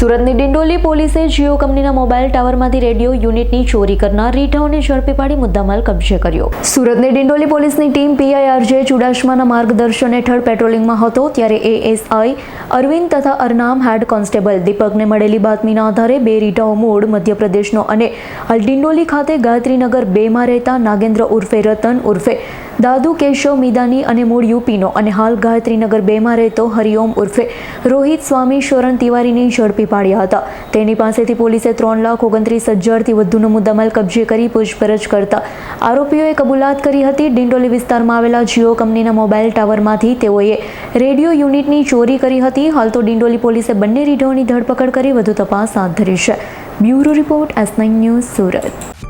સુરતની ડિંડોલી પોલીસે જીઓ કંપનીના મોબાઈલ ટાવરમાંથી રેડિયો યુનિટની ચોરી કરનાર રીઠાઓને ઝડપી પાડી મુદ્દામાલ કબજે કર્યો. સુરતની ડિંડોલી પોલીસની ટીમ પીઆઈઆરજે ચુડાસમાના માર્ગદર્શન હેઠળ પેટ્રોલિંગમાં હતો ત્યારે એએસઆઈ અરવિંદ તથા અરનામ હેડ કોન્સ્ટેબલ દીપકને મળેલી બાતમીના આધારે બે રીઢાઓ મૂળ મધ્યપ્રદેશનો અને હાલ ડિંડોલી ખાતે ગાયત્રીનગર બેમાં રહેતા નાગેન્દ્ર ઉર્ફે રતન ઉર્ફે દાદુ કેશવ મિદાની અને મૂળ યુપીનો અને હાલ ગાયત્રીનગર બેમાં રહેતો હરિઓમ ઉર્ફે રોહિત સ્વામી શરણ તિવારીને ઝડપી પાડ્યા હતા. તેની પાસેથી પોલીસે ત્રણ લાખ ઓગણત્રીસ હજારથી વધુનો મુદ્દામાલ કબજે કરી પૂછપરછ કરતા આરોપીઓએ કબૂલાત કરી હતી. ડિંડોલી વિસ્તારમાં આવેલા જીઓ કંપનીના મોબાઈલ ટાવરમાંથી તેઓએ રેડિયો યુનિટની ચોરી કરી હતી. હાલ તો ડિંડોલી પોલીસે બંને રીઢોની ધરપકડ કરી વધુ તપાસ હાથ ધરી છે. Bureau report S nine news Surat.